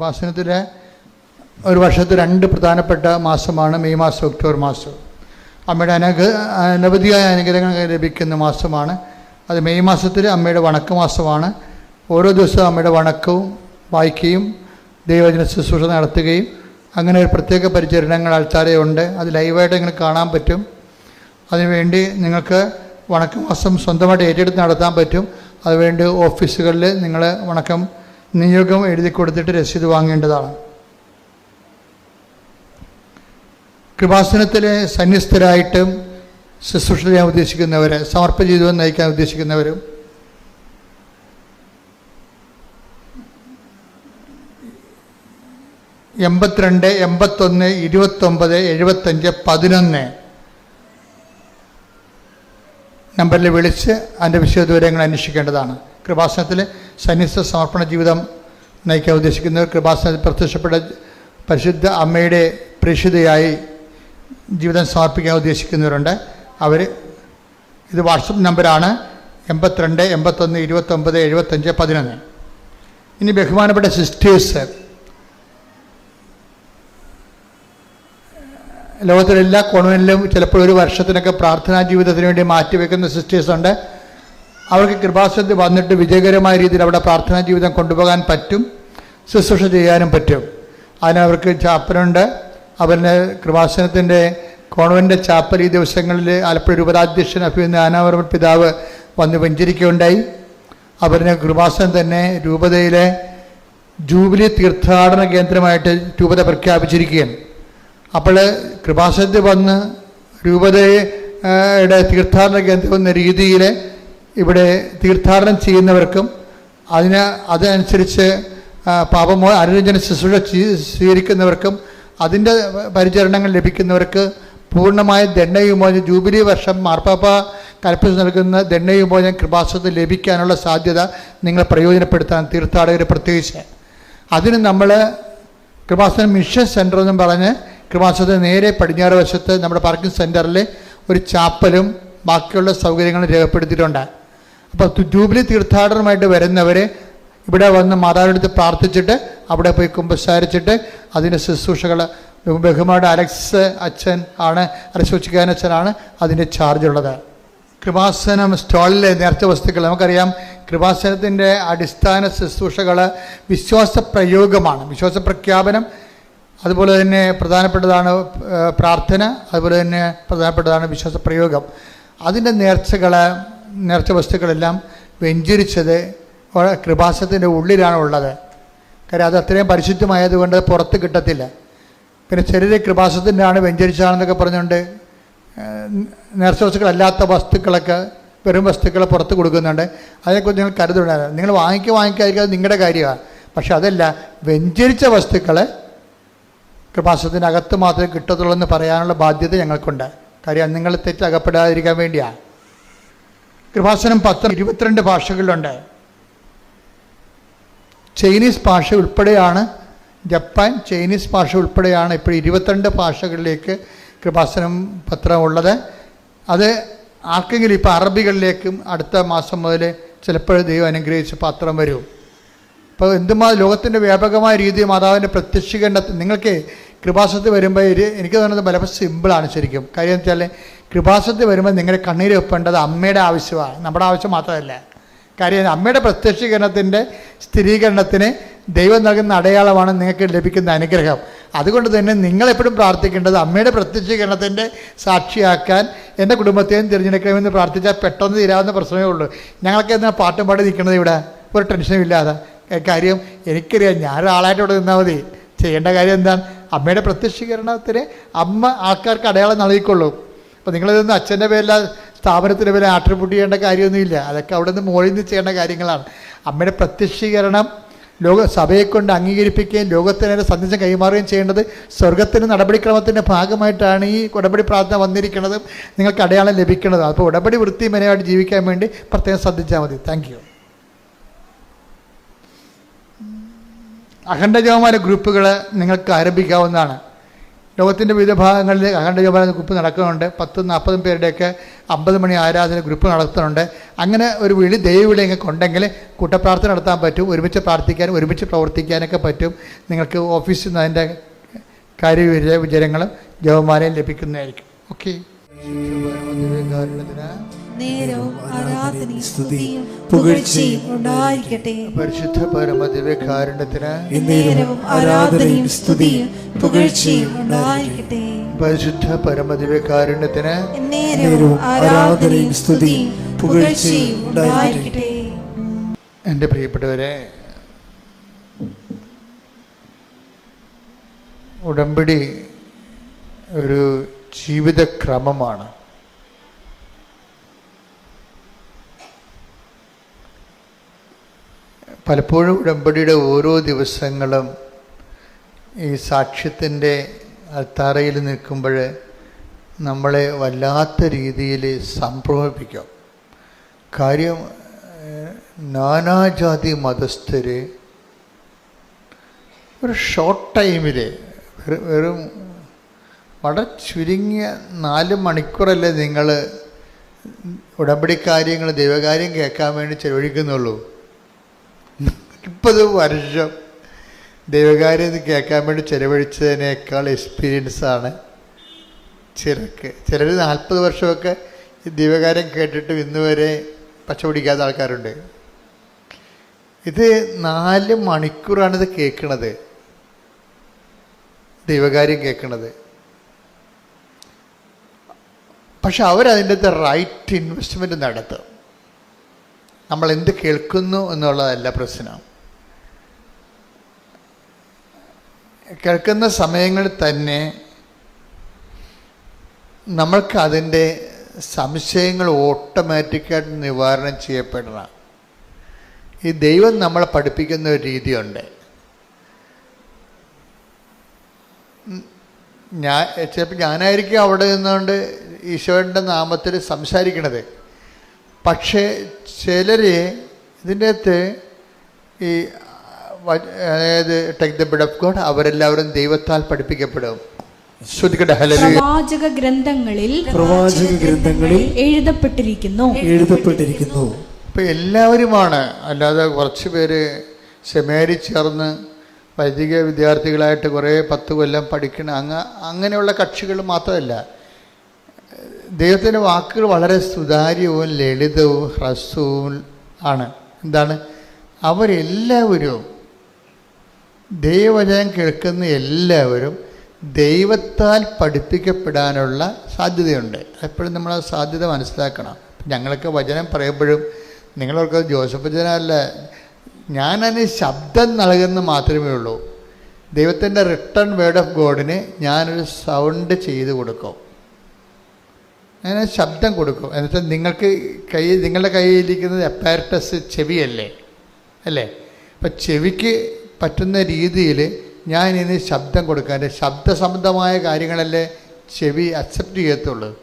കൃപാസനത്തിലെ ഒരു വർഷത്തെ രണ്ട് പ്രധാനപ്പെട്ട മാസമാണ് മെയ് മാസം ഒക്ടോബർ മാസം. അമ്മയുടെ അനഘ അനവധിയായ അനുഗ്രഹങ്ങൾ ലഭിക്കുന്ന മാസമാണ്. അത് മെയ് മാസത്തിൽ അമ്മയുടെ വണക്ക മാസമാണ്. ഓരോ ദിവസവും അമ്മയുടെ വണക്കവും വായിക്കുകയും ദൈവജന ശുശ്രൂഷ നടത്തുകയും അങ്ങനെ ഒരു പ്രത്യേക പരിചരണങ്ങൾ ആൾക്കാരെ ഉണ്ട് അത് ലൈവായിട്ട് ഇങ്ങനെ കാണാൻ പറ്റും. അതിനുവേണ്ടി നിങ്ങൾക്ക് വണക്കമാസം സ്വന്തമായിട്ട് ഏറ്റെടുത്ത് നടത്താൻ പറ്റും. അതുവേണ്ടി ഓഫീസുകളിൽ നിങ്ങൾ വണക്കം നിയോഗം എഴുതി കൊടുത്തിട്ട് രസീത് വാങ്ങേണ്ടതാണ്. കൃപാസനത്തിലെ സന്യസ്തരായിട്ടും ശുശ്രൂഷ ചെയ്യാൻ ഉദ്ദേശിക്കുന്നവർ സമർപ്പ ജീവിതം നയിക്കാൻ ഉദ്ദേശിക്കുന്നവരും എൺപത്തിരണ്ട് എൺപത്തൊന്ന് ഇരുപത്തൊമ്പത് എഴുപത്തഞ്ച് പതിനൊന്ന് നമ്പറിൽ വിളിച്ച് അതിന്റെ വിശദവിവരങ്ങൾ അന്വേഷിക്കേണ്ടതാണ്. കൃപാസനത്തിൽ സന്യസ്ത സമർപ്പണ ജീവിതം നയിക്കാൻ ഉദ്ദേശിക്കുന്നത് കൃപാസനത്തിൽ പ്രത്യക്ഷപ്പെട്ട പരിശുദ്ധ അമ്മയുടെ പ്രേക്ഷിതയായി ജീവിതം സമർപ്പിക്കാൻ ഉദ്ദേശിക്കുന്നവരുണ്ട്. അവർ ഇത് വാട്സപ്പ് നമ്പറാണ് എൺപത്തിരണ്ട് എൺപത്തൊന്ന് ഇരുപത്തൊമ്പത് എഴുപത്തഞ്ച് പതിനൊന്ന്. ഇനി ബഹുമാനപ്പെട്ട സിസ്റ്റേഴ്സ് ലോകത്തിലെ എല്ലാ ചിലപ്പോൾ ഒരു വർഷത്തിനൊക്കെ പ്രാർത്ഥനാ ജീവിതത്തിന് വേണ്ടി മാറ്റിവെക്കുന്ന സിസ്റ്റേഴ്സ് ഉണ്ട്. അവർക്ക് കൃപാസനത്തിൽ വന്നിട്ട് വിജയകരമായ രീതിയിൽ അവിടെ പ്രാർത്ഥനാ ജീവിതം കൊണ്ടുപോകാൻ പറ്റും ശുശ്രൂഷ ചെയ്യാനും പറ്റും. അതിന് അവർക്ക് ചാപ്പലുണ്ട്. അവരുടെ കൃപാസനത്തിന്റെ കോൺവെന്റ് ചാപ്പൽ ഈ ദിവസങ്ങളിൽ ആലപ്പുഴ രൂപതാധ്യക്ഷൻ അഭിനന്ദ ആനാവർമ്മ പിതാവ് വന്ന് വെഞ്ചരിക്കുകയുണ്ടായി. അവരുടെ കൃപാസനം തന്നെ രൂപതയിലെ ജൂബിലി തീർത്ഥാടന കേന്ദ്രമായിട്ട് രൂപത പ്രഖ്യാപിച്ചിരിക്കുകയാണ്. അപ്പോൾ കൃപാസനത്തിൽ വന്ന് രൂപതയുടെ തീർത്ഥാടന കേന്ദ്രം എന്ന രീതിയിൽ ഇവിടെ തീർത്ഥാടനം ചെയ്യുന്നവർക്കും അതിന് അതനുസരിച്ച് പാപമോ അനുരഞ്ജന ശുശ്രൂഷ സ്വീകരിക്കുന്നവർക്കും അതിന്റെ പരിചരണങ്ങൾ ലഭിക്കുന്നവർക്ക് പൂർണമായ ദണ്ഡയുമോചനം ജൂബിലി വർഷം മാർപ്പാപ്പ കൽപ്പിച്ച് നൽകുന്ന ദണ്ഡയുമോചനം കൃപാസ്വത്ത് ലഭിക്കാനുള്ള സാധ്യത നിങ്ങൾ പ്രയോജനപ്പെടുത്താൻ തീർത്ഥാടകർ പ്രത്യേകിച്ച്. അതിന് നമ്മൾ കൃപാസന മിഷൻ സെന്റർ എന്നും പറഞ്ഞ് കൃപാസനത്തിന് നേരെ പടിഞ്ഞാറ് വശത്ത് നമ്മുടെ പാർക്കിംഗ് സെന്ററിൽ ഒരു ചാപ്പലും ബാക്കിയുള്ള സൗകര്യങ്ങളും രേഖപ്പെടുത്തിയിട്ടുണ്ട്. അപ്പോൾ ജൂബിലി തീർത്ഥാടനമായിട്ട് വരുന്നവരെ ഇവിടെ വന്ന് മാതാവിനടുത്ത് പ്രാർത്ഥിച്ചിട്ട് അവിടെ പോയി കുമ്പസാരിച്ചിട്ട് അതിന്റെ ശുശ്രൂഷകൾ ബഹുമാട് അലക്സ് അച്ഛൻ ആണ് അലക്സ് അച്ഛനാണ് അതിന്റെ ചാർജ് ഉള്ളത്. കൃപാസനം സ്റ്റാളിലെ നേർച്ച വസ്തുക്കൾ നമുക്കറിയാം. കൃപാസനത്തിന്റെ അടിസ്ഥാന ശുശ്രൂഷകൾ വിശ്വാസ പ്രയോഗമാണ്. വിശ്വാസ പ്രഖ്യാപനം അതുപോലെ തന്നെ പ്രധാനപ്പെട്ടതാണ് പ്രാർത്ഥന അതുപോലെ തന്നെ പ്രധാനപ്പെട്ടതാണ് വിശ്വാസ പ്രയോഗം. അതിന്റെ നേർച്ചകൾ നേർച്ച വസ്തുക്കളെല്ലാം വെഞ്ചരിച്ചത് കൃപാസത്തിന്റെ ഉള്ളിലാണ് ഉള്ളത്. കാര്യം അത് അത്രയും പരിശുദ്ധമായതുകൊണ്ട് പുറത്ത് കിട്ടത്തില്ല. പിന്നെ ചെറിയ കൃപാസത്തിന്റെ ആണ് വെഞ്ചരിച്ചാണെന്നൊക്കെ പറഞ്ഞുകൊണ്ട് നിറച്ച വസ്തുക്കളല്ലാത്ത വസ്തുക്കളൊക്കെ വെറും വസ്തുക്കളെ പുറത്ത് കൊടുക്കുന്നുണ്ട്. അതിനെക്കുറിച്ച് നിങ്ങൾ കരുതുണ്ടായിരുന്നു നിങ്ങൾ വാങ്ങിക്കുക വാങ്ങിക്കാതിരിക്കുക അത് നിങ്ങളുടെ കാര്യമാണ് പക്ഷെ അതല്ല വെഞ്ചരിച്ച വസ്തുക്കൾ കൃപാസത്തിനകത്ത് മാത്രമേ കിട്ടത്തുള്ളൂ എന്ന് പറയാനുള്ള ബാധ്യത ഞങ്ങൾക്കുണ്ട്. കാര്യം നിങ്ങൾ തെറ്റ് അകപ്പെടാതിരിക്കാൻ വേണ്ടിയാണ് കൃപാസനം പത്ത് ഇരുപത്തിരണ്ട് ഭാഷകളിലുണ്ട്. ചൈനീസ് ഭാഷ ഉൾപ്പെടെയാണ് ജപ്പാൻ ചൈനീസ് ഭാഷ ഉൾപ്പെടെയാണ് ഇപ്പോൾ ഇരുപത്തിരണ്ട് ഭാഷകളിലേക്ക് കൃപാസനം പത്രം ഉള്ളത്. അത് ആർക്കെങ്കിലും ഇപ്പോൾ അറബികളിലേക്കും അടുത്ത മാസം മുതൽ ചിലപ്പോൾ ദൈവം അനുഗ്രഹിച്ച് പത്രം വരും. അപ്പോൾ എന്തുമാ ലോകത്തിന്റെ വ്യാപകമായ രീതി മാതാവിന്റെ പ്രത്യക്ഷിക്കേണ്ട നിങ്ങൾക്ക് കൃപാസനത്തിൽ വരുമ്പോൾ എനിക്ക് തോന്നുന്നത് പലപ്പോൾ സിമ്പിളാണ് ശരിക്കും. കാര്യം വെച്ചാൽ കൃപാസനത്തിൽ വരുമ്പോൾ നിങ്ങളുടെ കണ്ണീര് വെപ്പേണ്ടത് അമ്മയുടെ ആവശ്യമാണ്. നമ്മുടെ ആവശ്യം മാത്രമല്ല. കാര്യം അമ്മയുടെ പ്രത്യക്ഷീകരണത്തിന്റെ സ്ഥിരീകരണത്തിന് ദൈവം നൽകുന്ന അടയാളമാണ് നിങ്ങൾക്ക് ലഭിക്കുന്ന അനുഗ്രഹം. അതുകൊണ്ട് തന്നെ നിങ്ങളെപ്പോഴും പ്രാർത്ഥിക്കേണ്ടത് അമ്മയുടെ പ്രത്യക്ഷീകരണത്തിന്റെ സാക്ഷിയാക്കാൻ എന്റെ കുടുംബത്തെയും തിരഞ്ഞെടുക്കണമെന്ന് പ്രാർത്ഥിച്ചാൽ പെട്ടെന്ന് തീരാവുന്ന പ്രശ്നമേ ഉള്ളൂ. ഞങ്ങൾക്ക് എന്നാൽ പാട്ടും പാടി നിൽക്കുന്നത് ഇവിടെ. ഒരു ടെൻഷനും ഇല്ലാതെ. കാര്യം എനിക്കറിയാം ഞാനൊരാളായിട്ട് ഇവിടെ നിന്നാൽ മതി. ചെയ്യേണ്ട കാര്യം എന്താണ്? അമ്മയുടെ പ്രത്യക്ഷീകരണത്തിന് അമ്മ ആൾക്കാർക്ക് അടയാളം നൽകിക്കൊള്ളും. അപ്പോൾ നിങ്ങളിതൊന്നും അച്ഛന്റെ പേരില സ്ഥാപനത്തിന്റെ പേരിൽ ആട്രിബ്യൂട്ട് ചെയ്യേണ്ട കാര്യമൊന്നുമില്ല. അതൊക്കെ അവിടെ നിന്ന് മുകളിൽ നിന്ന് ചെയ്യേണ്ട കാര്യങ്ങളാണ്. അമ്മയുടെ പ്രത്യക്ഷീകരണം ലോക സഭയെ കൊണ്ട് അംഗീകരിപ്പിക്കുകയും ലോകത്തിന് സന്ദേശം കൈമാറുകയും ചെയ്യേണ്ടത് സ്വർഗത്തിന്റെ നടപടിക്രമത്തിന്റെ ഭാഗമായിട്ടാണ് ഈ ഉടമ്പടി പ്രാർത്ഥന വന്നിരിക്കുന്നത്. നിങ്ങൾക്ക് അടയാളം ലഭിക്കുന്നത്. അപ്പോൾ ഉടമ്പടി വൃത്തിമനമായിട്ട് ജീവിക്കാൻ വേണ്ടി പ്രത്യേകം ശ്രദ്ധിച്ചാൽ മതി. താങ്ക് യു അഖണ്ഡജവമാന ഗ്രൂപ്പുകൾ നിങ്ങൾക്ക് ആരംഭിക്കാവുന്നതാണ്. ലോകത്തിന്റെ വിവിധ ഭാഗങ്ങളിൽ അഖണ്ഡ ജോപാന ഗ്രൂപ്പ് നടക്കുന്നുണ്ട്. പത്തും നാൽപ്പതും പേരുടെയൊക്കെ അമ്പത് മണി ആരാധന ഗ്രൂപ്പ് നടത്തുന്നുണ്ട്. അങ്ങനെ ഒരു വിളി ദൈവവിളിയൊക്കെ ഉണ്ടെങ്കിൽ കൂട്ടപ്രാർത്ഥന നടത്താൻ പറ്റും ഒരുമിച്ച് പ്രാർത്ഥിക്കാനും ഒരുമിച്ച് പ്രവർത്തിക്കാനൊക്കെ പറ്റും. നിങ്ങൾക്ക് ഓഫീസിൽ നിന്ന് അതിന്റെ കാര്യ വിജയങ്ങളും ജവമാലയും ലഭിക്കുന്നതായിരിക്കും. ഓക്കെ. നേരവും ആരാധനയും സ്തുതിയും പുകഴ്ചയും ഉണ്ടായിരിക്കട്ടെ. പരിശുദ്ധ പരമദിവ്യകാരുണ്യത്തിന് നേരവും ആരാധനയും സ്തുതിയും പുകഴ്ചയും ഉണ്ടായിരിക്കട്ടെ. പരിശുദ്ധ പരമദിവ്യകാരുണ്യത്തിന് നേരവും ആരാധനയും സ്തുതിയും പുകഴ്ചയും ഉണ്ടായിരിക്കട്ടെ. എന്റെ പ്രിയപ്പെട്ടവരെ ഉടമ്പടി ഒരു ജീവിതക്രമമാണ്. പലപ്പോഴും ഉടമ്പടിയുടെ ഓരോ ദിവസങ്ങളും ഈ സാക്ഷ്യത്തിന്റെ അത്താറയിൽ നിൽക്കുമ്പോൾ നമ്മളെ വല്ലാത്ത രീതിയിൽ സംഭ്രമിപ്പിക്കും. കാര്യം നാനാജാതി മതസ്ഥർ ഒരു ഷോർട്ട് ടൈമിൽ വെറും വളരെ ചുരുങ്ങിയ നാല് മണിക്കൂറല്ലേ നിങ്ങൾ ഉടമ്പടി കാര്യങ്ങൾ ദൈവകാര്യം കേൾക്കാൻ വേണ്ടി ചെലവഴിക്കുന്നുള്ളൂ? മുപ്പത് വർഷം ദൈവകാര്യം കേൾക്കാൻ വേണ്ടി ചെലവഴിച്ചതിനേക്കാൾ എക്സ്പീരിയൻസാണ് ചിലർക്ക്. ചിലർ നാൽപ്പത് വർഷമൊക്കെ ഈ ദൈവകാര്യം കേട്ടിട്ട് ഇന്ന് വരെ പച്ച പിടിക്കാത്ത ആൾക്കാരുണ്ട്. ഇത് നാല് മണിക്കൂറാണിത് കേൾക്കണത്. ദൈവകാര്യം കേൾക്കണത്. പക്ഷെ അവരതിന്റെ റൈറ്റ് ഇൻവെസ്റ്റ്മെന്റ് നടത്തും. നമ്മൾ എന്ത് കേൾക്കുന്നു എന്നുള്ളതല്ല പ്രശ്നം. കേൾക്കുന്ന സമയങ്ങളിൽ തന്നെ നമ്മൾക്ക് അതിന്റെ സംശയങ്ങൾ ഓട്ടോമാറ്റിക്കായിട്ട് നിവാരണം ചെയ്യപ്പെടണം. ഈ ദൈവം നമ്മളെ പഠിപ്പിക്കുന്ന ഒരു രീതിയുണ്ട്. ഞാൻ ചിലപ്പോൾ ഞാനായിരിക്കും അവിടെ നിന്നുകൊണ്ട് ഈശോയുടെ നാമത്തിൽ സംസാരിക്കണത്. പക്ഷേ ചിലർ ഇതിന്റെ അകത്ത് ഈ അതായത് take the bid of God അവരെല്ലാവരും ദൈവത്താൽ പഠിപ്പിക്കപ്പെടും. പ്രവാചക ഗ്രന്ഥങ്ങളിൽ പ്രവാചക ഗ്രന്ഥങ്ങളിൽ എഴുതപ്പെട്ടിരിക്കുന്നു. എഴുതപ്പെട്ടിരിക്കുന്നു. ഇപ്പൊ എല്ലാവരുമാണ്. അല്ലാതെ കുറച്ച് പേര് സെമേരി ചേർന്ന് വൈദിക വിദ്യാർത്ഥികളായിട്ട് കുറേ പത്ത് കൊല്ലം പഠിക്കണം അങ്ങ അങ്ങനെയുള്ള കക്ഷികൾ മാത്രമല്ല. ദൈവത്തിന്റെ വാക്കുകൾ വളരെ സുതാര്യവും ലളിതവും ഹ്രസ്വവും ആണ്. എന്താണ്? അവരെല്ലാവരും ദൈവവചനം കേൾക്കുന്ന എല്ലാവരും ദൈവത്താൽ പഠിപ്പിക്കപ്പെടാനുള്ള സാധ്യതയുണ്ട്. എപ്പോഴും നമ്മൾ ആ സാധ്യത മനസ്സിലാക്കണം. ഞങ്ങളൊക്കെ വചനം പറയുമ്പോഴും നിങ്ങളൊക്കെ ജോസഫ് വചനമല്ല ഞാനതിന് ശബ്ദം നൽകുന്ന മാത്രമേ ഉള്ളൂ. ദൈവത്തിന്റെ റിട്ടേൺ വേർഡ് ഓഫ് ഗോഡിന് ഞാനൊരു സൗണ്ട് ചെയ്ത് കൊടുക്കും. ഞാൻ ശബ്ദം കൊടുക്കും. എന്നുവെച്ചാൽ നിങ്ങൾക്ക് കൈ നിങ്ങളുടെ കയ്യിലിരിക്കുന്നത് അപ്പാരറ്റസ് ചെവിയല്ലേ? അല്ലേ? അപ്പം ചെവിക്ക് പറ്റുന്ന രീതിയിൽ ഞാൻ ഇനി ശബ്ദം കൊടുക്കുക എന്റെ ശബ്ദസംബന്ധമായ കാര്യങ്ങളല്ലേ ചെവി അക്സെപ്റ്റ് ചെയ്യത്തുള്ളൂ.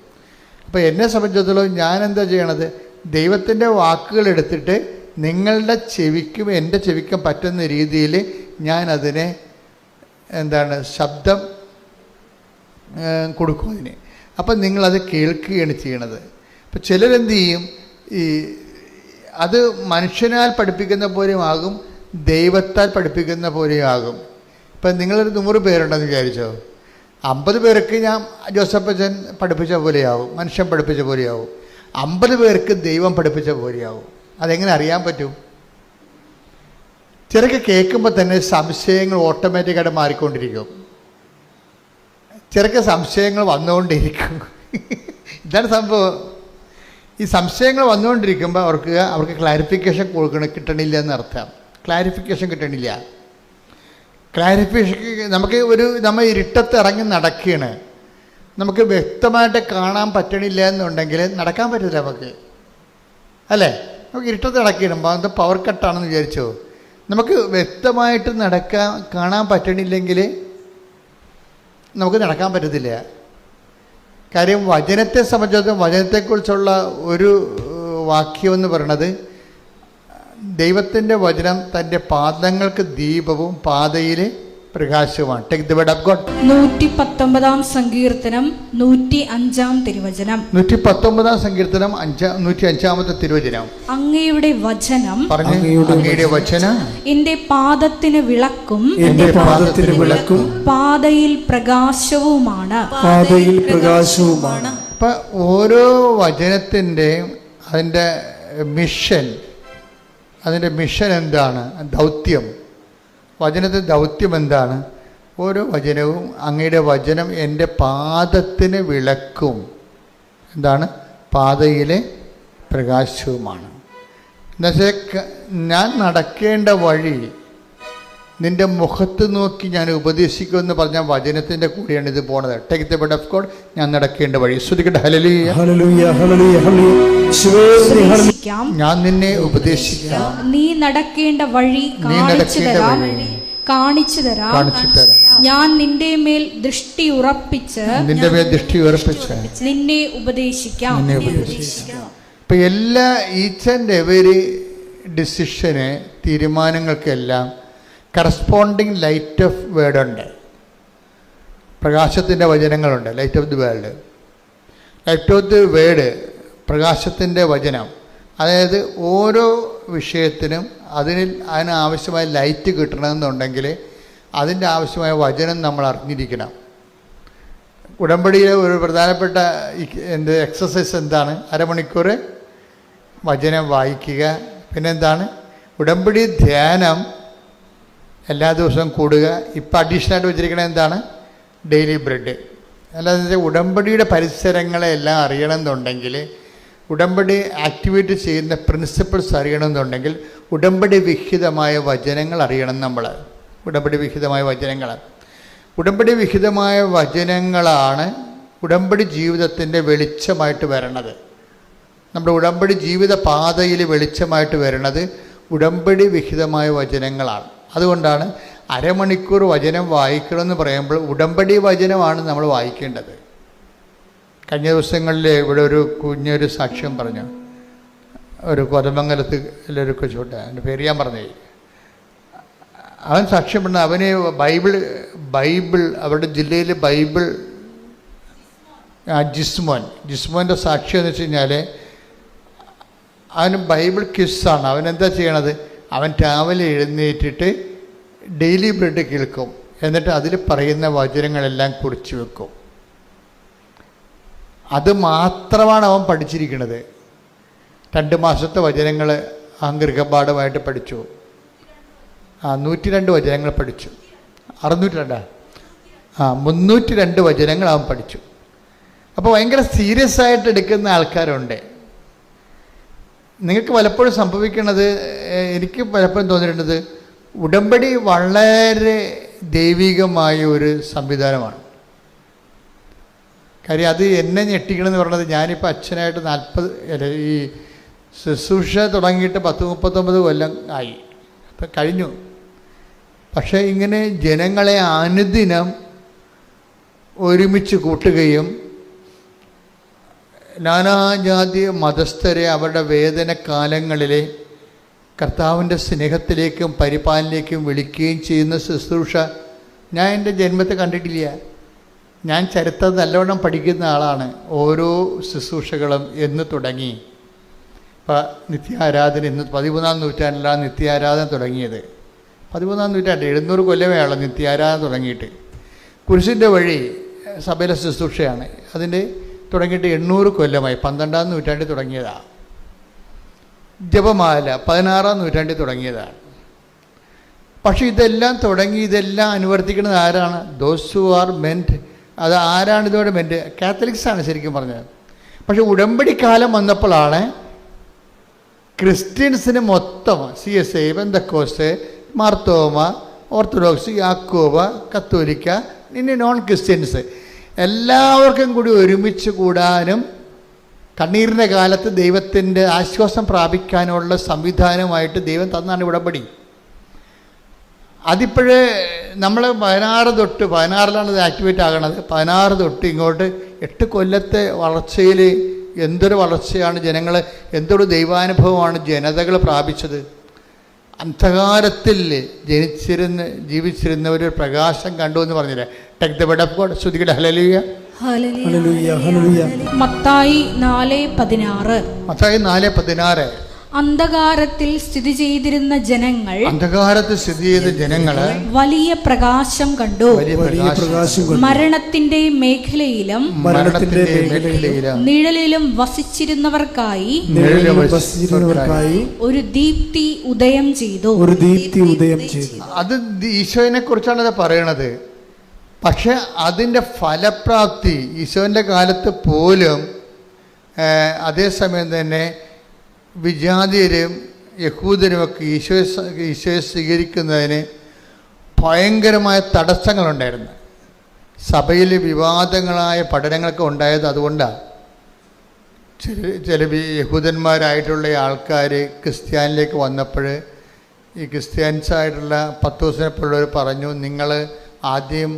അപ്പോൾ എന്നെ സംബന്ധിച്ചിടത്തോളം ഞാൻ എന്താ ചെയ്യണത്? ദൈവത്തിന്റെ വാക്കുകൾ എടുത്തിട്ട് നിങ്ങളുടെ ചെവിക്കും എന്റെ ചെവിക്കും പറ്റുന്ന രീതിയിൽ ഞാൻ അതിനെ എന്താണ് ശബ്ദം കൊടുക്കും അതിന്. അപ്പം നിങ്ങളത് കേൾക്കുകയാണ് ചെയ്യണത്. അപ്പം ചിലരെന്ത് ചെയ്യും? ഈ അത് മനുഷ്യനാൽ പഠിപ്പിക്കുന്ന പോലെയും ആകും ദൈവത്താൽ പഠിപ്പിക്കുന്ന പോലെയും ആകും ഇപ്പം നിങ്ങളൊരു നൂറ് പേരുണ്ടെന്ന് വിചാരിച്ചോ? അമ്പത് പേർക്ക് ഞാൻ ജോസഫ് അച്ഛൻ പഠിപ്പിച്ച പോലെയാവും മനുഷ്യൻ പഠിപ്പിച്ച പോലെയാവും. അമ്പത് പേർക്ക് ദൈവം പഠിപ്പിച്ച പോലെയാവും. അതെങ്ങനെ അറിയാൻ പറ്റും? ചിലക്ക് കേൾക്കുമ്പോൾ തന്നെ സംശയങ്ങൾ ഓട്ടോമാറ്റിക്കായിട്ട് മാറിക്കൊണ്ടിരിക്കും. ചിലക്ക് സംശയങ്ങൾ വന്നുകൊണ്ടിരിക്കും. ഇതാണ് സംഭവം. ഈ സംശയങ്ങൾ വന്നുകൊണ്ടിരിക്കുമ്പോൾ അവർക്ക് അവർക്ക് ക്ലാരിഫിക്കേഷൻ കൊടുക്കണം കിട്ടണില്ല എന്നർത്ഥം. ക്ലാരിഫിക്കേഷൻ കിട്ടണില്ല. ക്ലാരിഫിക്കേഷൻ നമുക്ക് ഒരു നമ്മൾ ഇരുട്ടത്ത് ഇറങ്ങി നടക്കുകയാണ്. നമുക്ക് വ്യക്തമായിട്ട് കാണാൻ പറ്റണില്ല എന്നുണ്ടെങ്കിൽ നടക്കാൻ പറ്റില്ല നമുക്ക്. അല്ലേ? നമുക്ക് ഇരുട്ടത്ത് നടക്കണം അത് പവർ കട്ടാണെന്ന് വിചാരിച്ചോ? നമുക്ക് വ്യക്തമായിട്ട് നടക്കാൻ കാണാൻ പറ്റണില്ലെങ്കിൽ നമുക്ക് നടക്കാൻ പറ്റത്തില്ല. കാര്യം വചനത്തെ സംബന്ധിച്ചിടത്തോളം വചനത്തെക്കുറിച്ചുള്ള ഒരു വാക്യം എന്ന് പറയണത് ദൈവത്തിന്റെ വചനം തന്റെ പാദങ്ങൾക്ക് ദീപവും പാതയിൽ പ്രകാശവുമാണ്. Take the word of God നൂറ്റി പത്തൊമ്പതാം സങ്കീർത്തനം നൂറ്റി അഞ്ചാം തിരുവചനം. നൂറ്റി പത്തൊമ്പതാം സങ്കീർത്തനം അഞ്ചാ നൂറ്റി അഞ്ചാമത്തെ തിരുവചനം. അങ്ങയുടെ വചനം. പറഞ്ഞു അങ്ങയുടെ വചനം. വചന. എന്റെ പാദത്തിന് വിളക്കും. എന്റെ പാദത്തിന് വിളക്കും. പാതയിൽ പ്രകാശവുമാണ്. പാതയിൽ പ്രകാശവുമാണ്. അപ്പൊ ഓരോ വചനത്തിന്റെയും അതിന്റെ മിഷൻ അതിന്റെ മിഷൻ എന്താണ്? ദൗത്യം. വചനത്തിന്റെ ദൗത്യം എന്താണ്? ഓരോ വചനവും അങ്ങയുടെ വചനം എന്റെ പാദത്തിന് വിളക്കും. എന്താണ്? പാതയിലെ പ്രകാശവുമാണ്. എന്നുവെച്ചാൽ ഞാൻ നടക്കേണ്ട വഴി നിന്റെ മുഖത്ത് നോക്കി ഞാൻ ഉപദേശിക്കുമെന്ന് പറഞ്ഞ വചനത്തിന്റെ കൂടെയാണ് ഇത് പോണത്. Take the bud of God ഞാൻ നടക്കേണ്ട വഴി. ശ്രുതിക്കട്ടെ ഹലലിയ ഞാൻ നിന്നെ ഉപദേശിക്കാം. നീ നടക്കേണ്ട വഴി നീ നടക്കേണ്ട വഴി. കാണിച്ചു തരാം. കാണിച്ചു തരാം. ഞാൻ നിന്റെ മേൽ ദൃഷ്ടി ഉറപ്പിച്ച് നിന്റെ മേൽ ദൃഷ്ടി ഉറപ്പിച്ച് നിന്നെ ഉപദേശിക്കാം. നിന്നെ ഉപദേശിക്കാം. ഇപ്പൊ എല്ലാ ഈച്ച് ആൻഡ് എവരി ഡിസിഷന് തീരുമാനങ്ങൾക്കെല്ലാം കറസ്പോണ്ടിങ് ലൈറ്റ് ഓഫ് വേർഡ് ഉണ്ട്. പ്രകാശത്തിന്റെ വചനങ്ങളുണ്ട് light of the world. Light of the word പ്രകാശത്തിന്റെ വചനം. അതായത് ഓരോ വിഷയത്തിനും അതിന് അതിന് ആവശ്യമായ ലൈറ്റ് കിട്ടണമെന്നുണ്ടെങ്കിൽ അതിന്റെ ആവശ്യമായ വചനം നമ്മൾ അറിഞ്ഞിരിക്കണം. ഉടമ്പടിയിലെ ഒരു പ്രധാനപ്പെട്ട എന്ത് എക്സസൈസ് എന്താണ്? അരമണിക്കൂർ വചനം വായിക്കുക. പിന്നെന്താണ്? ഉടമ്പടി ധ്യാനം എല്ലാ ദിവസവും കൂടുക. ഇപ്പോൾ അഡീഷണലായിട്ട് വെച്ചിരിക്കുന്നത് എന്താണ്? ഡെയിലി ബ്രെഡ് അല്ലാതെ ഉടമ്പടിയുടെ പരിസരങ്ങളെല്ലാം അറിയണമെന്നുണ്ടെങ്കിൽ ഉടമ്പടി ആക്ടിവേറ്റ് ചെയ്യുന്ന പ്രിൻസിപ്പിൾസ് അറിയണമെന്നുണ്ടെങ്കിൽ ഉടമ്പടി വിഹിതമായ വചനങ്ങൾ അറിയണം നമ്മൾ ഉടമ്പടി വിഹിതമായ വചനങ്ങൾ. ഉടമ്പടി വിഹിതമായ വചനങ്ങളാണ് ഉടമ്പടി ജീവിതത്തിന്റെ വെളിച്ചമായിട്ട് വരണത്. നമ്മുടെ ഉടമ്പടി ജീവിത പാതയിൽ വെളിച്ചമായിട്ട് വരുന്നത് ഉടമ്പടി വിഹിതമായ വചനങ്ങളാണ്. അതുകൊണ്ടാണ് അരമണിക്കൂർ വചനം വായിക്കണമെന്ന് പറയുമ്പോൾ ഉടമ്പടി വചനമാണ് നമ്മൾ വായിക്കേണ്ടത്. കഴിഞ്ഞ ദിവസങ്ങളിൽ ഇവിടെ ഒരു കുഞ്ഞൊരു സാക്ഷ്യം പറഞ്ഞു. ഒരു കൊതമംഗലത്ത് ഒരു കൊച്ചോട്ട എന്റെ പേര് ഞാൻ പറഞ്ഞേ അവൻ സാക്ഷ്യം പറഞ്ഞ അവന് ബൈബിൾ ബൈബിൾ അവരുടെ ജില്ലയിൽ ബൈബിൾ ജിസ്മോൻ ജിസ്മോന്റെ സാക്ഷ്യം എന്ന് വെച്ച് കഴിഞ്ഞാൽ അവന് ബൈബിൾ അവൻ എന്താ ചെയ്യണത്? അവൻ രാവിലെ എഴുന്നേറ്റിട്ട് ഡെയിലി ബ്രെഡ് കേൾക്കും. എന്നിട്ട് അതിൽ പറയുന്ന വചനങ്ങളെല്ലാം കുറിച്ച് വെക്കും. അത് മാത്രമാണ് അവൻ പഠിച്ചിരിക്കുന്നത്. രണ്ട് മാസത്തെ വചനങ്ങൾ ആ ഗൃഹപാഠമായിട്ട് പഠിച്ചു. ആ നൂറ്റി രണ്ട് വചനങ്ങൾ പഠിച്ചു. അറുന്നൂറ്റി രണ്ടാ ആ മുന്നൂറ്റി രണ്ട് വചനങ്ങൾ അവൻ പഠിച്ചു. അപ്പോൾ ഭയങ്കര സീരിയസ് ആയിട്ട് എടുക്കുന്ന ആൾക്കാരുണ്ട്. നിങ്ങൾക്ക് പലപ്പോഴും സംഭവിക്കുന്നത് എനിക്ക് പലപ്പോഴും തോന്നിയിട്ടുള്ളത് ഉടമ്പടി വളരെ ദൈവികമായ ഒരു സംവിധാനമാണ്. കാര്യം അത് എന്നെ ഞെട്ടിക്കണമെന്ന് പറഞ്ഞത് ഞാനിപ്പോൾ അച്ഛനായിട്ട് നാൽപ്പത് അല്ല ഈ ശുശ്രൂഷ തുടങ്ങിയിട്ട് പത്ത് മുപ്പത്തൊമ്പത് കൊല്ലം ആയി. അപ്പം കഴിഞ്ഞു. പക്ഷേ ഇങ്ങനെ ജനങ്ങളെ അനുദിനം ഒരുമിച്ച് കൂട്ടുകയും നാനാജാതി മതസ്ഥരെ അവരുടെ വേദന കാലങ്ങളിലെ കർത്താവിന്റെ സ്നേഹത്തിലേക്കും പരിപാലനയിലേക്കും വിളിക്കുകയും ചെയ്യുന്ന ശുശ്രൂഷ ഞാൻ എന്റെ ജന്മത്തെ കണ്ടിട്ടില്ല. ഞാൻ ചരിത്രം നല്ലവണ്ണം പഠിക്കുന്ന ആളാണ്. ഓരോ ശുശ്രൂഷകളും എന്ന് തുടങ്ങി. ഇപ്പം നിത്യാരാധന ഇന്ന് പതിമൂന്നാം നൂറ്റാണ്ടിലാണ് നിത്യാരാധന തുടങ്ങിയത്. പതിമൂന്നാം നൂറ്റാണ്ട് എഴുന്നൂറ് കൊല്ലമേ ആളാണ് നിത്യാരാധന തുടങ്ങിയിട്ട്. കുരിശിന്റെ വഴി സഭയിലെ ശുശ്രൂഷയാണ്. അതിന്റെ തുടങ്ങിയിട്ട് എണ്ണൂറ് കൊല്ലമായി. പന്ത്രണ്ടാം നൂറ്റാണ്ടിൽ തുടങ്ങിയതാണ് ജപമാല പതിനാറാം നൂറ്റാണ്ടിൽ തുടങ്ങിയതാണ് പക്ഷേ ഇതെല്ലാം തുടങ്ങി ഇതെല്ലാം അനുവർത്തിക്കുന്നത് ആരാണ്? ദോസ് ഹു ആർ മെന്റ് അത് ആരാണ് ഇതോടെ മെന്റ് കാത്തലിക്സാണ് ശരിക്കും പറഞ്ഞത്. പക്ഷെ ഉടമ്പടി കാലം വന്നപ്പോഴാണ് ക്രിസ്ത്യൻസിന് മൊത്തം സി എസ് ഐ ബന്ധക്കോസ് മാർത്തോമ ഓർത്തഡോക്സ് യാക്കോബ കത്തോലിക്ക ഇനി നോൺ ക്രിസ്ത്യൻസ് എല്ലാവർക്കും കൂടി ഒരുമിച്ച് കൂടാനും കണ്ണീരിന്റെ കാലത്ത് ദൈവത്തിന്റെ ആശ്വാസം പ്രാപിക്കാനുള്ള സംവിധാനമായിട്ട് ദൈവം തന്നാണ് ഉടമ്പടി. അതിപ്പോഴേ നമ്മൾ പതിനാറ് തൊട്ട് പതിനാറിലാണ് ഇത് ആക്ടിവേറ്റ് ആകണത്. പതിനാറ് തൊട്ട് ഇങ്ങോട്ട് എട്ട് കൊല്ലത്തെ വളർച്ചയിൽ എന്തൊരു വളർച്ചയാണ് ജനങ്ങൾ എന്തൊരു ദൈവാനുഭവമാണ് ജനതകൾ പ്രാപിച്ചത്. അന്ധകാരത്തിൽ ജനിച്ചിരുന്ന് ജീവിച്ചിരുന്നവർ പ്രകാശം കണ്ടു എന്ന് പറഞ്ഞില്ലേ? Take of God. ശ്രുതികയുടെ ഹലലിയ ഹല്ലേലൂയ. ഹല്ലേലൂയ. മത്തായി നാല് പതിനാറ്. മത്തായി നാല് പതിനാറ്. അന്ധകാരത്തിൽ സ്ഥിതി ചെയ്തിരുന്ന ജനങ്ങൾ അന്ധകാരത്തിൽ സ്ഥിതി ചെയ്ത ജനങ്ങൾ വലിയ പ്രകാശം കണ്ടു. വലിയ വലിയ പ്രകാശം പ്രകാശം കൊണ്ട്. മരണത്തിന്റെ മേഖലയിലും മരണത്തിന്റെ മേഖലയിലും നിഴലിലും വസിച്ചിരുന്നവർക്കായി നിഴലിലും വസിച്ചിരുന്നവർക്കായി ഒരു ദീപ്തി ഉദയം ചെയ്തു. ഒരു ദീപ്തി ഉദയം ചെയ്തു. അത് ഈശോനെ കുറിച്ചാണ് അത് പറയണത്. പക്ഷെ അതിന്റെ ഫലപ്രാപ്തി ഈശോന്റെ കാലത്ത് പോലും അതേസമയം തന്നെ വിജാതിയരും യഹൂദരുമൊക്കെ ഈശോയെ ഈശോയെ സ്വീകരിക്കുന്നതിന് ഭയങ്കരമായ തടസ്സങ്ങളുണ്ടായിരുന്നു. സഭയിൽ വിവാദങ്ങളായ പഠനങ്ങളൊക്കെ ഉണ്ടായത് അതുകൊണ്ടാണ് ചില ചില യഹൂദന്മാരായിട്ടുള്ള ആൾക്കാർ ക്രിസ്ത്യാനിലേക്ക് വന്നപ്പോൾ ഈ ക്രിസ്ത്യാനിസായിട്ടുള്ള പത്ത് ദിവസത്തിനെപ്പോഴുള്ളവർ പറഞ്ഞു നിങ്ങൾ ആദ്യം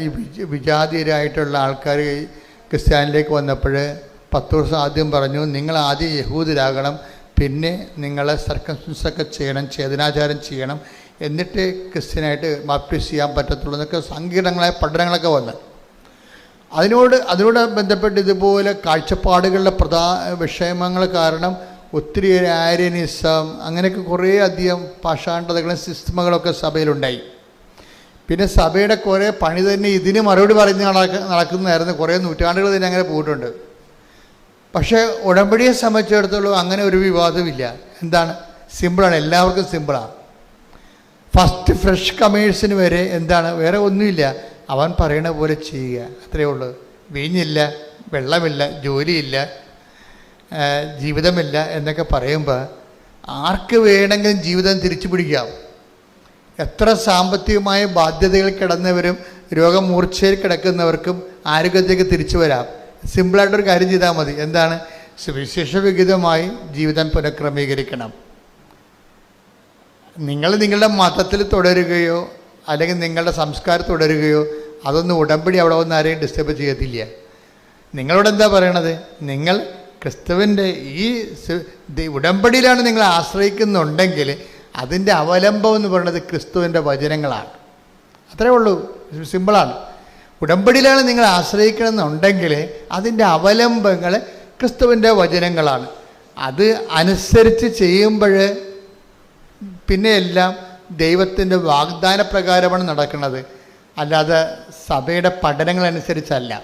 ഈ വിജ- വിജാതീയരായിട്ടുള്ള ആൾക്കാർ ക്രിസ്ത്യാനിലേക്ക് വന്നപ്പോൾ പത്ത് ദിവസം ആദ്യം പറഞ്ഞു നിങ്ങൾ ആദ്യം യഹൂദരാകണം പിന്നെ നിങ്ങൾ സർക്കംസൊക്കെ ചെയ്യണം ചേതനാചാരം ചെയ്യണം എന്നിട്ട് ക്രിസ്ത്യനായിട്ട് ബാപ്റ്റിസ് ചെയ്യാൻ പറ്റത്തുള്ളൂ എന്നൊക്കെ സങ്കീർണങ്ങളായ പഠനങ്ങളൊക്കെ വന്ന്. അതിനോട് അതിനോട് ബന്ധപ്പെട്ട് ഇതുപോലെ കാഴ്ചപ്പാടുകളുടെ പ്രധാ വിഷയങ്ങൾ കാരണം ഒത്തിരി ആര്യനിസം അങ്ങനെയൊക്കെ കുറേ അധികം പാഷാണ്ടതകളും സിസ്റ്റമുകളൊക്കെ സഭയിലുണ്ടായി. പിന്നെ സഭയുടെ കുറേ പണി തന്നെ ഇതിന് മറുപടി പറഞ്ഞ് നടക്ക നടക്കുന്നതായിരുന്നു. കുറേ നൂറ്റാണ്ടുകൾ തന്നെ അങ്ങനെ പോയിട്ടുണ്ട്. പക്ഷേ ഉടമ്പടിയെ സംബന്ധിച്ചിടത്തോളം അങ്ങനെ ഒരു വിവാദമില്ല. എന്താണ്? സിമ്പിളാണ്. എല്ലാവർക്കും സിമ്പിളാണ് ഫസ്റ്റ് ഫ്രഷ് കമേഴ്സിന് വരെ എന്താണ്? വേറെ ഒന്നുമില്ല. അവൻ പറയണ പോലെ ചെയ്യുക. അത്രയേ ഉള്ളൂ. വീഞ്ഞില്ല വെള്ളമില്ല ജോലിയില്ല ജീവിതമില്ല എന്നൊക്കെ പറയുമ്പോൾ ആർക്ക് വേണമെങ്കിലും ജീവിതം തിരിച്ചു പിടിക്കാം എത്ര സാമ്പത്തികമായ ബാധ്യതകൾ കിടന്നവരും രോഗമൂർച്ചയിൽ കിടക്കുന്നവർക്കും ആരോഗ്യത്തേക്ക് തിരിച്ചു വരാം. സിമ്പിളായിട്ടൊരു കാര്യം ചെയ്താൽ മതി. എന്താണ്? സുവിശേഷ വിഹിതമായി ജീവിതം പുനഃക്രമീകരിക്കണം. നിങ്ങൾ നിങ്ങളുടെ മതത്തിൽ തുടരുകയോ അല്ലെങ്കിൽ നിങ്ങളുടെ സംസ്കാരം തുടരുകയോ അതൊന്നും ഉടമ്പടി അവിടെ ഒന്നും ആരെയും ഡിസ്റ്റർബ് ചെയ്യത്തില്ല. നിങ്ങളോട് എന്താ പറയണത്? നിങ്ങൾ ക്രിസ്തുവിന്റെ ഈ ഉടമ്പടിയിലാണ് നിങ്ങൾ ആശ്രയിക്കുന്നുണ്ടെങ്കിൽ അതിന്റെ അവലംബം എന്ന് പറയുന്നത് ക്രിസ്തുവിന്റെ വചനങ്ങളാണ്. അത്രേ ഉള്ളൂ. സിമ്പിളാണ്. ഉടമ്പടിയിലാണ് നിങ്ങൾ ആശ്രയിക്കണമെന്നുണ്ടെങ്കിൽ അതിന്റെ അവലംബങ്ങൾ ക്രിസ്തുവിന്റെ വചനങ്ങളാണ്. അത് അനുസരിച്ച് ചെയ്യുമ്പോൾ പിന്നെ എല്ലാം ദൈവത്തിന്റെ വാഗ്ദാന പ്രകാരമാണ് നടക്കുന്നത്. അല്ലാതെ സഭയുടെ പഠനങ്ങളനുസരിച്ചല്ല.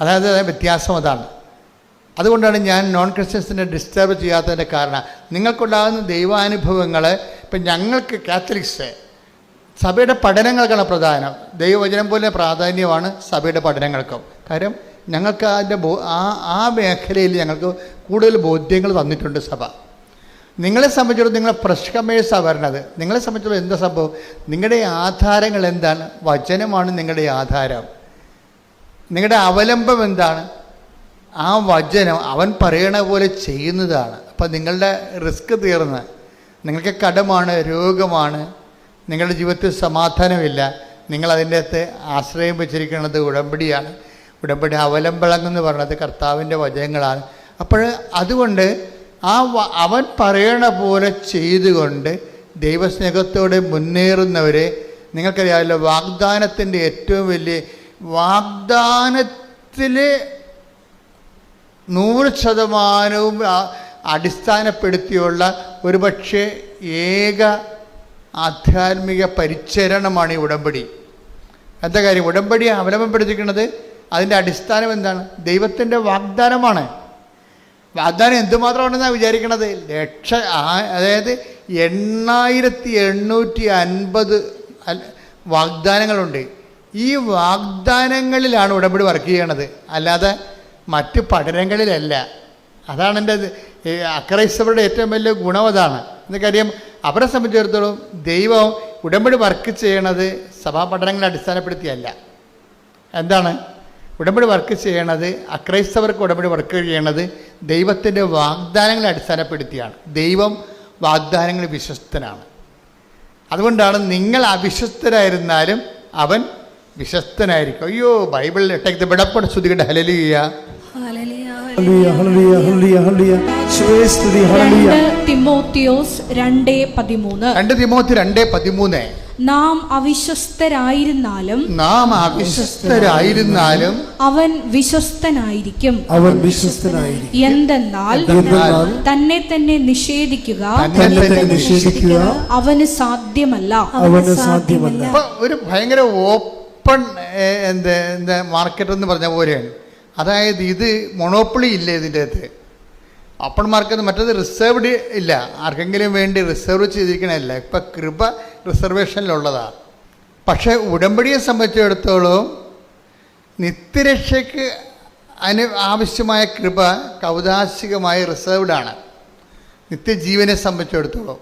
അതായത് വ്യത്യാസം അതാണ്. അതുകൊണ്ടാണ് ഞാൻ നോൺ ക്രിസ്ത്യൻസിനെ ഡിസ്റ്റർബ് ചെയ്യാത്തതിന്റെ കാരണം. നിങ്ങൾക്കുണ്ടാകുന്ന ദൈവാനുഭവങ്ങൾ ഇപ്പം ഞങ്ങൾക്ക് കാത്തലിക്സ് സഭയുടെ പഠനങ്ങൾക്കാണ് പ്രധാനം. ദൈവവചനം പോലെ പ്രാധാന്യമാണ് സഭയുടെ പഠനങ്ങൾക്കും. കാര്യം ഞങ്ങൾക്ക് അതിന്റെ ബോ ആ ആ മേഖലയിൽ ഞങ്ങൾക്ക് കൂടുതൽ ബോധ്യങ്ങൾ തന്നിട്ടുണ്ട് സഭ. നിങ്ങളെ സംബന്ധിച്ചിടത്തോളം നിങ്ങളെ ഫ്രഷ് കമേഴ്സാണ് വരണത്. നിങ്ങളെ സംബന്ധിച്ചിടത്തോളം എന്താ സംഭവം? നിങ്ങളുടെ ആധാരങ്ങൾ എന്താണ്? വചനമാണ് നിങ്ങളുടെ ആധാരം. നിങ്ങളുടെ അവലംബം എന്താണ്? ആ വചനം അവൻ പറയണ പോലെ ചെയ്യുന്നതാണ്. അപ്പം നിങ്ങളുടെ റിസ്ക് തീർന്ന്. നിങ്ങൾക്ക് കടമാണ് രോഗമാണ്. നിങ്ങളുടെ ജീവിതത്തിൽ സമാധാനമില്ല. നിങ്ങൾ അതിന്റെ അകത്ത് ആശ്രയം വെച്ചിരിക്കുന്നത് ഉടമ്പടിയാണ്. ഉടമ്പടി അവലംബളങ്ങെന്ന് പറയുന്നത് കർത്താവിന്റെ വചനങ്ങളാണ്. അപ്പോൾ അതുകൊണ്ട് ആ അവൻ പറയണ പോലെ ചെയ്തുകൊണ്ട് ദൈവസ്നേഹത്തോടെ മുന്നേറുന്നവരെ നിങ്ങൾക്കറിയാമല്ലോ വാഗ്ദാനത്തിന്റെ ഏറ്റവും വലിയ വാഗ്ദാനത്തിൽ നൂറ് ശതമാനവും അടിസ്ഥാനപ്പെടുത്തിയുള്ള ഒരുപക്ഷെ ഏക ആധ്യാത്മിക പരിചരണമാണ് ഈ ഉടമ്പടി. എന്താ കാര്യം? ഉടമ്പടി അവലംബപ്പെടുത്തിക്കുന്നത് അതിന്റെ അടിസ്ഥാനം എന്താണ്? ദൈവത്തിന്റെ വാഗ്ദാനമാണ്. വാഗ്ദാനം എന്തുമാത്രമാണെന്നാണ് വിചാരിക്കണത് ലക്ഷ അതായത് എണ്ണായിരത്തി എണ്ണൂറ്റി അൻപത് വാഗ്ദാനങ്ങളുണ്ട്. ഈ വാഗ്ദാനങ്ങളിലാണ് ഉടമ്പടി വർക്ക് ചെയ്യണത്. അല്ലാതെ മറ്റ് പഠനങ്ങളിലല്ല അതാണ് എന്റെ അക്രൈസ്തവരുടെ ഏറ്റവും വലിയ ഗുണം അതാണ്. എന്നൊക്കെ അവരെ സംബന്ധിച്ചിടത്തോളം ദൈവം ഉടമ്പടി വർക്ക് ചെയ്യണത് സഭാ പഠനങ്ങളെ അടിസ്ഥാനപ്പെടുത്തിയല്ല. എന്താണ്? ഉടമ്പടി വർക്ക് ചെയ്യണത് അക്രൈസ്തവർക്ക് ഉടമ്പടി വർക്ക് ചെയ്യണത് ദൈവത്തിന്റെ വാഗ്ദാനങ്ങളെ അടിസ്ഥാനപ്പെടുത്തിയാണ്. ദൈവം വാഗ്ദാനങ്ങൾ വിശ്വസ്തനാണ്. അതുകൊണ്ടാണ് നിങ്ങൾ അവിശ്വസ്തരായിരുന്നാലും അവൻ വിശ്വസ്തനായിരിക്കും. അയ്യോ ബൈബിളിൽ ഇട്ടേക്ക് ദ ബിടപ്പട ശ്രുതികളുടെ ഹലലിയ ഹല്ലേലൂയ ഹല്ലേലൂയ ഹല്ലേലൂയ ഹല്ലേലൂയ ഹല്ലേലൂയ. യേശുവേ സ്തുതി തിമോത്തിയോസ് രണ്ട് പതിമൂന്ന്. രണ്ട് തിമോത്തി രണ്ട് പതിമൂന്ന്. നാം അവിശ്വസ്തരായിരുന്നാലും നാം അവിശ്വസ്തരായിരുന്നാലും അവൻ വിശ്വസ്തനായിരിക്കും. അവൻ വിശ്വസ്തനായിരിക്കും. എന്തെന്നാൽ തന്നെ തന്നെ നിഷേധിക്കുക നിഷേധിക്കുക അവന് സാധ്യമല്ല. അവന് സാധ്യമല്ല. ഒരു ഭയങ്കര ഓപ്പൺ എന്ത് എന്താ മാർക്കറ്റ് എന്ന് പറഞ്ഞ പോലെയാണ്. അതായത് ഇത് മൊണോപ്പൊളി ഇല്ല ഇതിന്റെ അകത്ത്? മാർക്കറ്റ് മറ്റേത് റിസർവ്ഡ് ഇല്ല. ആർക്കെങ്കിലും വേണ്ടി റിസർവ് ചെയ്തിരിക്കണമല്ല ഇപ്പം കൃപ റിസർവേഷനിലുള്ളതാണ് പക്ഷേ ഉടമ്പടിയെ സംബന്ധിച്ചിടത്തോളം നിത്യരക്ഷയ്ക്ക് അതിന് ആവശ്യമായ കൃപ കൗതാശികമായി റിസർവ്ഡാണ് നിത്യജീവനെ സംബന്ധിച്ചിടത്തോളം.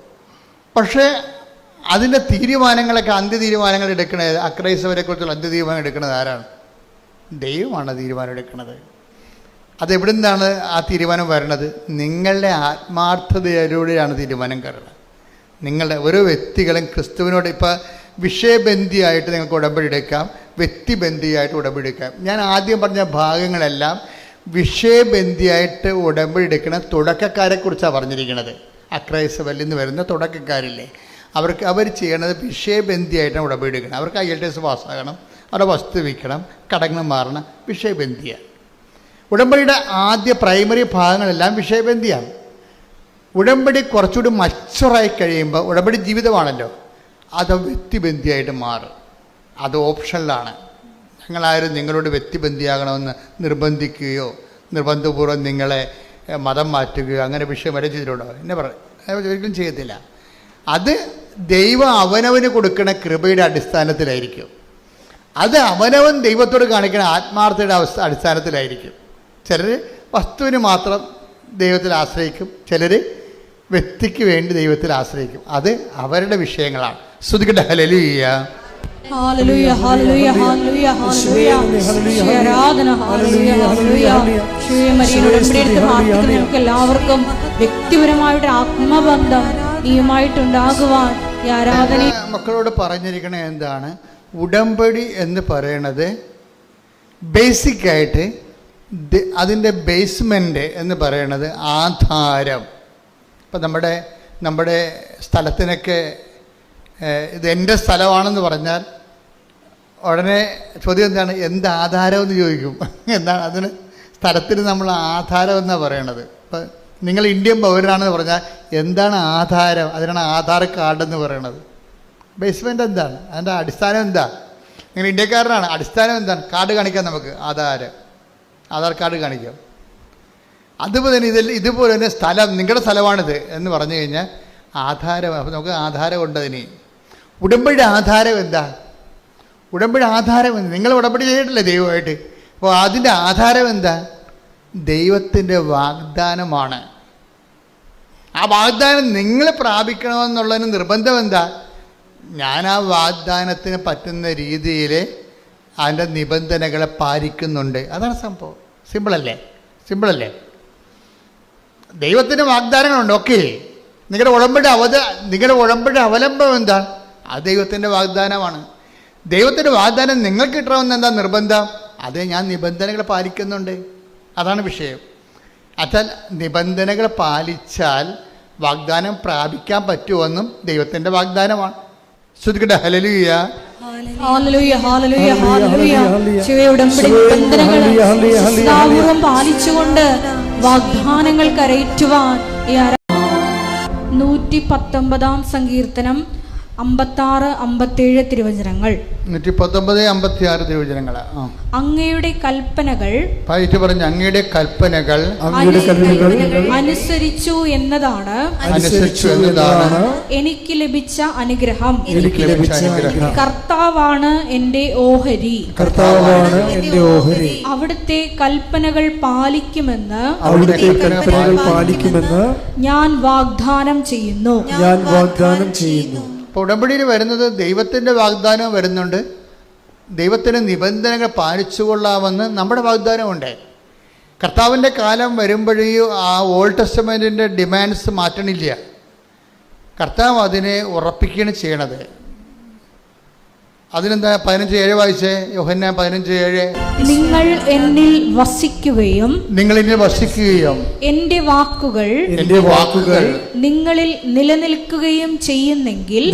പക്ഷേ അതിന്റെ തീരുമാനങ്ങളൊക്കെ അന്ത്യ തീരുമാനങ്ങൾ എടുക്കണത് അക്രൈസ്തവരെ കുറിച്ചുള്ള അന്ത്യ തീരുമാനം എടുക്കുന്നത് ആരാണ്? ദൈവമാണ് തീരുമാനം എടുക്കുന്നത് അതെവിടെ നിന്നാണ് ആ തീരുമാനം വരുന്നത്? നിങ്ങളുടെ ആത്മാർത്ഥതയിലൂടെയാണ് തീരുമാനം കയറുന്നത്. നിങ്ങളുടെ ഓരോ വ്യക്തികളും ക്രിസ്തുവിനോട് ഇപ്പോൾ വിഷയബന്ധിയായിട്ട് നിങ്ങൾക്ക് ഉടമ്പടി എടുക്കാം വ്യക്തിബന്ധിയായിട്ട് ഉടമ്പടി എടുക്കാം ഞാൻ ആദ്യം പറഞ്ഞ ഭാഗങ്ങളെല്ലാം വിഷയബന്ധിയായിട്ട് ഉടമ്പടി എടുക്കുന്ന തുടക്കക്കാരെക്കുറിച്ചാണ് പറഞ്ഞിരിക്കുന്നത് അക്രൈസ് നിന്ന് വരുന്ന തുടക്കക്കാരില്ലേ. അവർക്ക് അവർ ചെയ്യണത് വിഷയബന്ധിയായിട്ടാണ് ഉടമ്പടി എടുക്കണം അവർക്ക് ഐ എൽ ടി എസ് പാസ്സാകണം. അവരുടെ വസ്തു വിൽക്കണം കടങ്ങൾ മാറണം വിഷയബന്ധിയാണ്. ഉടമ്പടിയുടെ ആദ്യ പ്രൈമറി ഭാഗങ്ങളെല്ലാം വിഷയബന്ധിയാണ്. ഉടമ്പടി കുറച്ചുകൂടി മച്ചുറായി കഴിയുമ്പോൾ ഉടമ്പടി ജീവിതമാണല്ലോ. അത് വ്യക്തിബന്ധിയായിട്ട് മാറും. അത് ഓപ്ഷനിലാണ് ഞങ്ങളാരും നിങ്ങളോട് വ്യക്തിബന്ധിയാകണമെന്ന് നിർബന്ധിക്കുകയോ നിർബന്ധപൂർവം നിങ്ങളെ മതം മാറ്റുകയോ അങ്ങനെ വിഷയം വരെ ചെയ്തിട്ടുണ്ടോ? എന്നെ പറ ഒരിക്കലും ചെയ്യത്തില്ല. അത് ദൈവം അവനവന് കൊടുക്കുന്ന കൃപയുടെ അടിസ്ഥാനത്തിലായിരിക്കും. അത് അവനവൻ ദൈവത്തോട് കാണിക്കുന്ന ആത്മാർത്ഥയുടെ അവസ്ഥ അടിസ്ഥാനത്തിലായിരിക്കും. ചിലർ വസ്തുവിന് മാത്രം ദൈവത്തിൽ ആശ്രയിക്കും ചിലർ വ്യക്തിക്ക് വേണ്ടി ദൈവത്തിൽ ആശ്രയിക്കും. അത് അവരുടെ വിഷയങ്ങളാണ്. ശ്രുതിക്കട്ടെ ഹലലിയ ഹാലലൂയ ഹാലലൂയ ഹാലലൂയ ഹാലലൂയ ആരാധന ഹാലലൂയ ഹാലലൂയ ശ്രീ മരിയനോട് ഇവിടെ എടുത്ത് പ്രാർത്ഥിക്കുന്ന നമുക്ക് എല്ലാവർക്കും വ്യക്തിപരമായിട്ട് ആത്മബന്ധം നീയുമായിട്ടുണ്ടാകുവാൻ ഈ ആരാധന മക്കളോട് പറഞ്ഞിരിക്കണേ എന്താണ്? ഉടമ്പടി എന്ന് പറയണത് ബേസിക്കായിട്ട് അതിന്റെ ബേസ്മെന്റ് എന്ന് പറയണത് ആധാരം. ഇപ്പം നമ്മുടെ നമ്മുടെ സ്ഥലത്തിനൊക്കെ ഇത് എന്റെ സ്ഥലമാണെന്ന് പറഞ്ഞാൽ ഉടനെ ചോദ്യം എന്താണ്? എന്ത് ആധാരം എന്ന് ചോദിക്കും. എന്താണ് അതിന് സ്ഥലത്തിന് നമ്മൾ ആധാരം എന്നാണ് പറയണത്? ഇപ്പം നിങ്ങൾ ഇന്ത്യൻ പൗരനാണെന്ന് പറഞ്ഞാൽ എന്താണ് ആധാരം? അതിനാണ് ആധാർ കാർഡ് എന്ന് പറയണത്. ബേസ്മെന്റ് എന്താണ്? അതിന്റെ അടിസ്ഥാനം എന്താ? നിങ്ങൾ ഇന്ത്യക്കാരനാണ്. അടിസ്ഥാനം എന്താണ്? കാർഡ് കാണിക്കാം നമുക്ക്. ആധാർ. ആധാർ കാർഡ് കാണിക്കാം. അതുപോലെ തന്നെ ഇതിൽ ഇതുപോലെ തന്നെ സ്ഥലം നിങ്ങളുടെ സ്ഥലമാണിത് എന്ന് പറഞ്ഞു കഴിഞ്ഞാൽ ആധാരം. അപ്പോൾ നമുക്ക് ആധാരം ഉണ്ട് അതിന് ഉടമ്പടിയുടെ ആധാരം എന്താ? ഉടമ്പടി ആധാരം എന്താ? നിങ്ങൾ ഉടമ്പടി ചെയ്തിട്ടില്ലേ ദൈവമായിട്ട്? അപ്പോൾ അതിന്റെ ആധാരം എന്താ? ദൈവത്തിന്റെ വാഗ്ദാനമാണ്. ആ വാഗ്ദാനം നിങ്ങൾ പ്രാപിക്കണമെന്നുള്ളതിന് നിർബന്ധം എന്താ? ഞാൻ ആ വാഗ്ദാനത്തിന് പറ്റുന്ന രീതിയിൽ അതിന്റെ നിബന്ധനകളെ പാലിക്കുന്നുണ്ട്. അതാണ് സംഭവം. സിമ്പിളല്ലേ സിമ്പിളല്ലേ ദൈവത്തിന് വാഗ്ദാനങ്ങളുണ്ട്. ഓക്കെ നിങ്ങളുടെ ഉടമ്പടി അവത നിങ്ങളുടെ ഉടമ്പടി അവലംബം എന്താ? ആ ദൈവത്തിന്റെ വാഗ്ദാനമാണ്. ദൈവത്തിന്റെ വാഗ്ദാനം നിങ്ങൾക്ക് കിട്ടണമെന്ന് എന്താ നിർബന്ധം? അത് ഞാൻ നിബന്ധനകൾ പാലിക്കുന്നുണ്ട്. അതാണ് വിഷയം. അച്ചാൽ നിബന്ധനകൾ പാലിച്ചാൽ വാഗ്ദാനം പ്രാപിക്കാൻ പറ്റുമെന്നും ദൈവത്തിന്റെ വാഗ്ദാനമാണ്. ശ്രുതിക്കട്ടെ ഹലലൂയ. ശ്രദ്ധാപൂർവം പാലിച്ചുകൊണ്ട് വാഗ്ദാനങ്ങൾ കരയറ്റുവാൻ നൂറ്റി പത്തൊമ്പതാം സങ്കീർത്തനം അമ്പത്താറ് അമ്പത്തേഴ് തിരുവചനങ്ങൾ. നൂറ്റി പത്തൊമ്പത് അമ്പത്തി ആറ് തിരുവചനങ്ങളാണ് ആ. അങ്ങയുടെ കൽപ്പനകൾ പായിട്ട് പറഞ്ഞ അങ്ങയുടെ കൽപ്പനകൾ അങ്ങയുടെ അനുസരിച്ചു എന്നതാണ്. അനുസരിച്ചു എന്നതാണ് എനിക്ക് ലഭിച്ച അനുഗ്രഹം. എനിക്ക് ലഭിച്ച അനുഗ്രഹം. കർത്താവാണ് എന്റെ ഓഹരി. കർത്താവാണ് എന്റെ ഓഹരി. അവിടുത്തെ കൽപ്പനകൾ പാലിക്കുമെന്ന് അവിടുത്തെ കൽപ്പനകൾ പാലിക്കുമെന്ന് ഞാൻ വാഗ്ദാനം ചെയ്യുന്നു. ഞാൻ വാഗ്ദാനം ചെയ്യുന്നു. അപ്പോൾ ഉടമ്പടിയിൽ വരുന്നത് ദൈവത്തിന്റെ വാഗ്ദാനം വരുന്നുണ്ട്. ദൈവത്തിന്റെ നിബന്ധനകൾ പാലിച്ചുകൊള്ളാമെന്ന് നമ്മുടെ വാഗ്ദാനമുണ്ട്. കർത്താവിന്റെ കാലം വരുമ്പോഴേ ആ ഓൾഡ് ടെസ്റ്റമെന്റിന്റെ ഡിമാൻഡ്സ് മാറ്റണില്ല. കർത്താവ് അതിനെ ഉറപ്പിക്കുകയാണ് ചെയ്യണത്. അതിനെന്താ പതിനഞ്ച് ഏഴ് വായിച്ചേ? യോഹന്ന പതിനഞ്ച് ഏഴ്. നിങ്ങൾ എന്നിൽ വസിക്കുകയും നിങ്ങൾ എന്നിൽ വസിക്കുകയും എന്റെ വാക്കുകൾ എന്റെ വാക്കുകൾ നിങ്ങളിൽ നിലനിൽക്കുകയും ചെയ്യുന്നെങ്കിൽ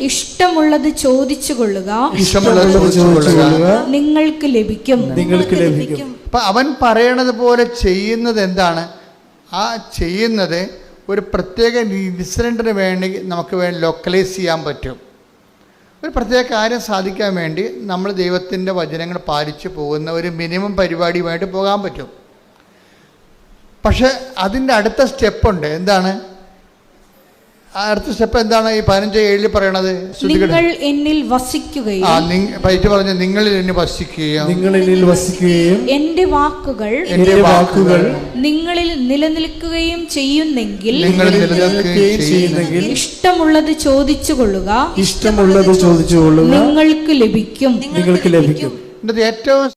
ഇഷ്ടമുള്ളത് ചോദിച്ചു കൊള്ളുക ഇഷ്ടമുള്ളത് ചോദിച്ചുകൊള്ളുക. നിങ്ങൾക്ക് ലഭിക്കും. നിങ്ങൾക്ക് ലഭിക്കും. അപ്പൊ അവൻ പറയണത് പോലെ ചെയ്യുന്നത് എന്താണ്? ആ ചെയ്യുന്നത് ഒരു പ്രത്യേക ഇൻസിഡന്റിന് വേണ്ടി നമുക്ക് വേണ്ടി ലൊക്കലൈസ് ചെയ്യാൻ പറ്റും. ഒരു പ്രത്യേക കാര്യം സാധിക്കാൻ വേണ്ടി നമ്മൾ ദൈവത്തിന്റെ വചനങ്ങൾ പാലിച്ചു പോകുന്ന ഒരു മിനിമം പരിപാടിയുമായിട്ട് പോകാൻ പറ്റും. പക്ഷെ അതിന്റെ അടുത്ത സ്റ്റെപ്പുണ്ട്. എന്താണ്? അടുത്ത സ്റ്റെപ്പ് എന്താണ് ഈ പതിനഞ്ച് ഏഴിൽ പറയണത്? നിങ്ങൾ എന്നിൽ ആ വസിക്കുകയും നിങ്ങ പൈറ്റ് പറഞ്ഞ നിങ്ങളിൽ എന്നെ വസിക്കുകയും. നിങ്ങളിൽ വസിക്കുകയും എന്റെ വാക്കുകൾ എന്റെ വാക്കുകൾ നിങ്ങളിൽ നിലനിൽക്കുകയും ചെയ്യുന്നെങ്കിൽ നിങ്ങൾ നിലനിൽക്കുകയും ചെയ്യുന്നെങ്കിൽ ഇഷ്ടമുള്ളത് ചോദിച്ചു കൊള്ളുക ഇഷ്ടമുള്ളത് ചോദിച്ചുകൊള്ളുക. നിങ്ങൾക്ക് ലഭിക്കും. നിങ്ങൾക്ക് ലഭിക്കും. ഏറ്റവും